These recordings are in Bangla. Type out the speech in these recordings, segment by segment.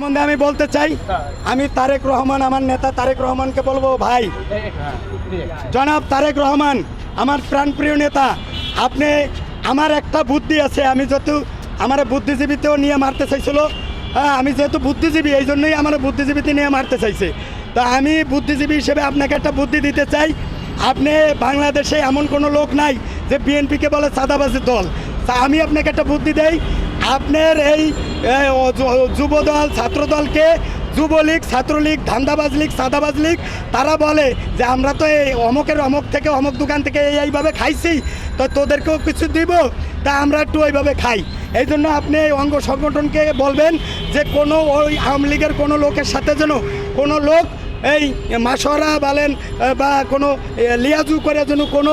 সম্বন্ধে আমি বলতে চাই, আমি তারেক রহমান, আমার নেতা তারেক রহমানকে বলব, ভাই। জনাব তারেক রহমান, আমার প্রাণপ্রিয় নেতা, আপনি, আমার একটা বুদ্ধি আছে, আমি যেহেতু আমার বুদ্ধিজীবীতেও নিয়ে মারতে চাইছিল হ্যাঁ আমি যেহেতু বুদ্ধিজীবী, এই জন্যই আমার বুদ্ধিজীবীতে নিয়ে মারতে চাইছে। তা আমি বুদ্ধিজীবী হিসেবে আপনাকে একটা বুদ্ধি দিতে চাই, আপনি বাংলাদেশে এমন কোনো লোক নাই যে বিএনপিকে বলে চাঁদাবাজি দল। তা আমি আপনাকে একটা বুদ্ধি দেই আপনার এই যুবদল, ছাত্রদলকে যুবলীগ, ছাত্রলীগ, ধান্দাবাজ লীগ, সাদাবাজ লীগ, তারা বলে যে আমরা তো এই অমকের অমক থেকে, অমক দোকান থেকে এই এইভাবে খাইছি, তো তোদেরকেও কিছু দিব, তা আমরা একটু ওইভাবে খাই। এই জন্য আপনি এই অঙ্গ সংগঠনকে বলবেন যে কোনো ওই আওয়ামী লীগের কোনো লোকের সাথে যেন কোনো লোক এই মাসরা বলেন বা কোনো লিয়াজু করে যেন কোনো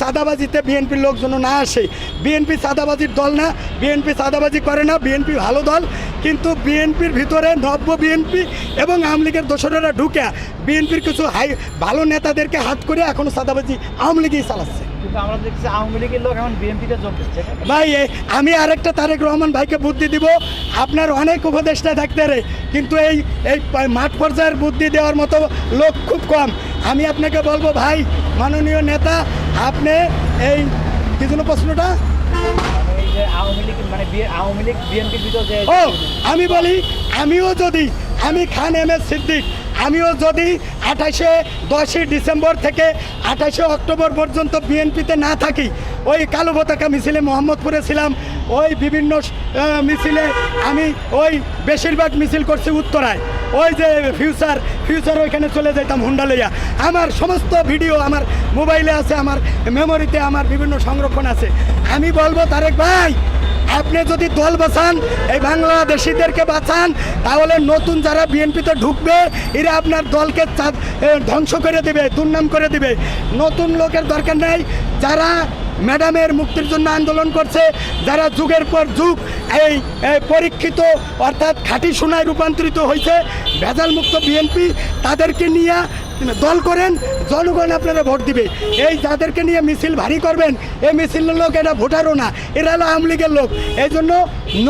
সাদাবাজিতে বিএনপির লোক যেন না আসে। বিএনপি সাদাবাজির দল না, বিএনপি সাদাবাজি করে না, বিএনপি ভালো দল, কিন্তু বিএনপির ভিতরে নব্য বিএনপি এবং আওয়ামী লীগের দোসরেরা ঢুকে বিএনপির কিছু হাই, ভালো নেতাদেরকে হাত করে এখনও সাদাবাজি আওয়ামী লীগই চালাচ্ছে। কিন্তু আমরা দেখছি আওয়ামী লীগের লোক এখন বিএনপিতে যোগ দিচ্ছে। ভাই আমি আরেকটা তারেক রহমান ভাইকে বুদ্ধি দিব। আপনার অনেক উপদেষ্টা থাকতে রে কিন্তু এই এই মাঠ পর্যায়ের বুদ্ধি দেওয়ার মতো লোক খুব কম। আমি আপনাকে বলব ভাই মাননীয় নেতা আপনি এই কি জন্য প্রশ্নটা? মানে মানে আমি বলি আমিও যদি আমি খান এম এস সিদ্দিক আমিও যদি আঠাশে দশই ডিসেম্বর থেকে আঠাশে অক্টোবর পর্যন্ত বিএনপিতে না থাকি, ওই কালো পতাকা মিছিলে মোহাম্মদপুরে ছিলাম, ওই বিভিন্ন মিছিলে আমি ওই বেশিরভাগ মিছিল করছি উত্তরায়। ওই যে ফিউচার ফিউচার ওইখানে চলে যেতাম হুন্ডা লইয়া। আমার সমস্ত ভিডিও আমার মোবাইলে আছে, আমার মেমোরিতে আমার বিভিন্ন সংরক্ষণ আছে। আমি বলব তারেক ভাই আপনি যদি দল বাঁচান, এই বাংলাদেশিদেরকে বাঁচান, তাহলে নতুন যারা বিএনপিতে ঢুকবে, এরা আপনার দলকে ধ্বংস করে দেবে, দুর্নাম করে দেবে। নতুন লোকের দরকার নাই। যারা ম্যাডামের মুক্তির জন্য আন্দোলন করছে, যারা যুগের পর যুগ এই পরীক্ষিত, অর্থাৎ খাঁটি সোনায় রূপান্তরিত হয়েছে ভেজাল মুক্ত বিএনপি, তাদেরকে নিয়ে দল করেন, জনগণ আপনারা ভোট দিবে। এই যাদেরকে নিয়ে মিছিল ভারী করবেন, এই মিছিলের লোক এটা ভোটারও না, এরা হলো আওয়ামী লীগের লোক। এই জন্য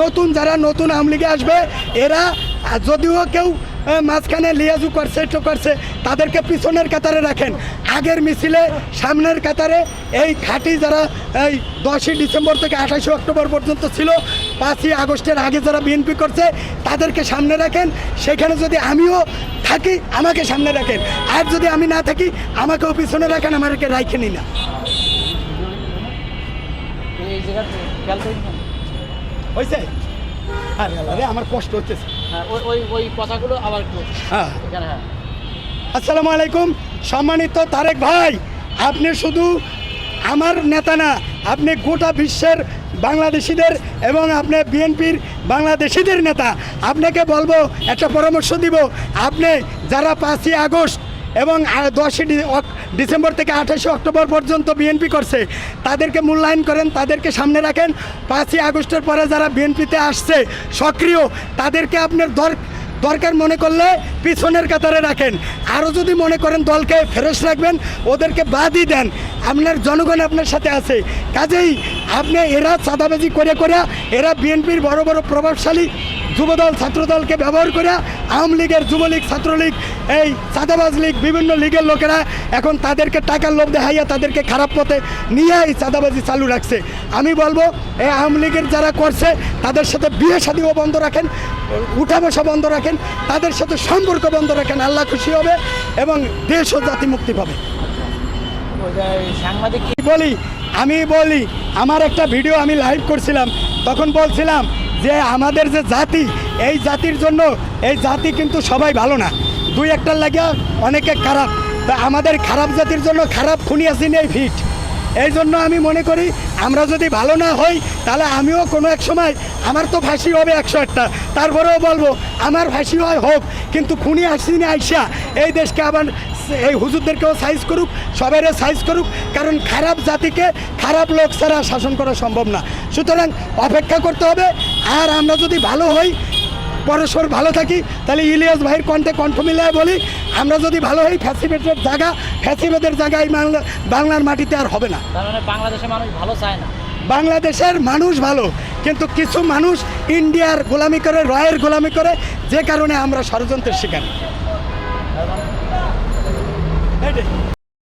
নতুন যারা নতুন আওয়ামী লীগে আসবে, এরা যদিও কেউ মাঝখানে লিয়াজু করছে, একটু করছে, তাদেরকে পিছনের কাতারে রাখেন। আগের মিছিলে, সামনের কাতারে, এই খাঁটি যারা, এই দশই ডিসেম্বর থেকে আঠাশে অক্টোবর পর্যন্ত ছিল, পাঁচই আগস্টের আগে যারা বিএনপি করছে, তাদেরকে সামনে রাখেন। সেখানে যদি আমিও থাকি আমাকে সামনে রাখেন। আর যদি আমি না থাকি আমাকেও পিছনে রাখেন আমাকে রাখে নি। হয়েছে আরে আল্লাহ আমার কষ্ট হচ্ছে হ্যাঁ ওই ওই কথাগুলো আবার হ্যাঁ। হ্যাঁ। আসসালামু আলাইকুম। সম্মানিত তারেক ভাই আপনি শুধু আমার নেতা না আপনি গোটা বিশ্বের বাংলাদেশিদের এবং আপনি বিএনপির বাংলাদেশিদের নেতা, আপনাকে বলব, একটা পরামর্শ দিব, আপনি যারা পাঁচই আগস্ট এবং দশই ডিসেম্বর থেকে আঠাশে অক্টোবর পর্যন্ত বিএনপি করছে, তাদেরকে মূল্যায়ন করেন, তাদেরকে সামনে রাখেন, পাঁচই আগস্টের পরে যারা বিএনপিতে আসছে, সক্রিয়, তাদেরকে আপনার দর দরকার মনে করলে পিছনের কাতারে রাখেন। আরও যদি মনে করেন দলকে ফেরত রাখবেন, ওদেরকে বাদই দেন। আপনার জনগণ আপনার সাথে আছে। কাজেই আপনি এরা চাঁদাবাজি করে করে, এরা বিএনপির বড় বড় প্রভাবশালী যুবদল, ছাত্রদলকে ব্যবহার করে আওয়ামী লীগের যুবলীগ, ছাত্রলীগ এই চাঁদাবাজ লীগ, বিভিন্ন লীগের লোকেরা এখন তাদেরকে টাকার লোভ দেখাইয়া তাদেরকে খারাপ পথে নিয়ে এই চাঁদাবাজি চালু রাখছে। আমি বলব, এই আওয়ামী লীগের যারা করছে, তাদের সাথে বিয়ে শাদিও বন্ধ রাখেন, উঠা বসা বন্ধ রাখেন, তাদের সাথে সম্পর্ক বন্ধ রাখেন, আল্লাহ খুশি হবে এবং দেশ ও জাতি মুক্তি পাবে। সাংবাদিক বলি? আমি বলি, আমার একটা ভিডিও আমি লাইভ করছিলাম, তখন বলছিলাম যে আমাদের যে জাতি, এই জাতির জন্য, এই জাতি কিন্তু সবাই ভালো না। দুই একটার লাগিয়া অনেকে খারাপ। তা আমাদের খারাপ জাতির জন্য খারাপ খুনি আসি নেই ফিট এই জন্য আমি মনে করি, আমরা যদি ভালো না হই, তাহলে আমিও কোনো এক সময়, আমার তো ফাঁসি হবে একশো একটা তারপরেও বলব, আমার ফাঁসি হয় হোক, কিন্তু খুনি আসিনি আইসা, এই দেশকে আবার এই হুজুরদেরকেও সাইজ করুক, সবাইরে সাইজ করুক, কারণ খারাপ জাতিকে খারাপ লোক ছাড়া শাসন করা সম্ভব না। সুতরাং অপেক্ষা করতে হবে, আর আমরা যদি ভালো হই পরস্পর ভালো থাকি তাহলে ইলিয়াস ভাইয়ের কণ্ঠে কণ্ঠ মিলিয়ে বলি আমরা যদি ভালো হই ফ্যাসিবেটের জায়গা ফ্যাসিবেটের জায়গায় বাংলা বাংলার মাটিতে আর হবে না। মানে বাংলাদেশের মানুষ ভালো চায় না। বাংলাদেশের মানুষ ভালো কিন্তু কিছু মানুষ ইন্ডিয়ার গোলামি করে রয়ের গোলামি করে যে কারণে আমরা ষড়যন্ত্রের শিকার।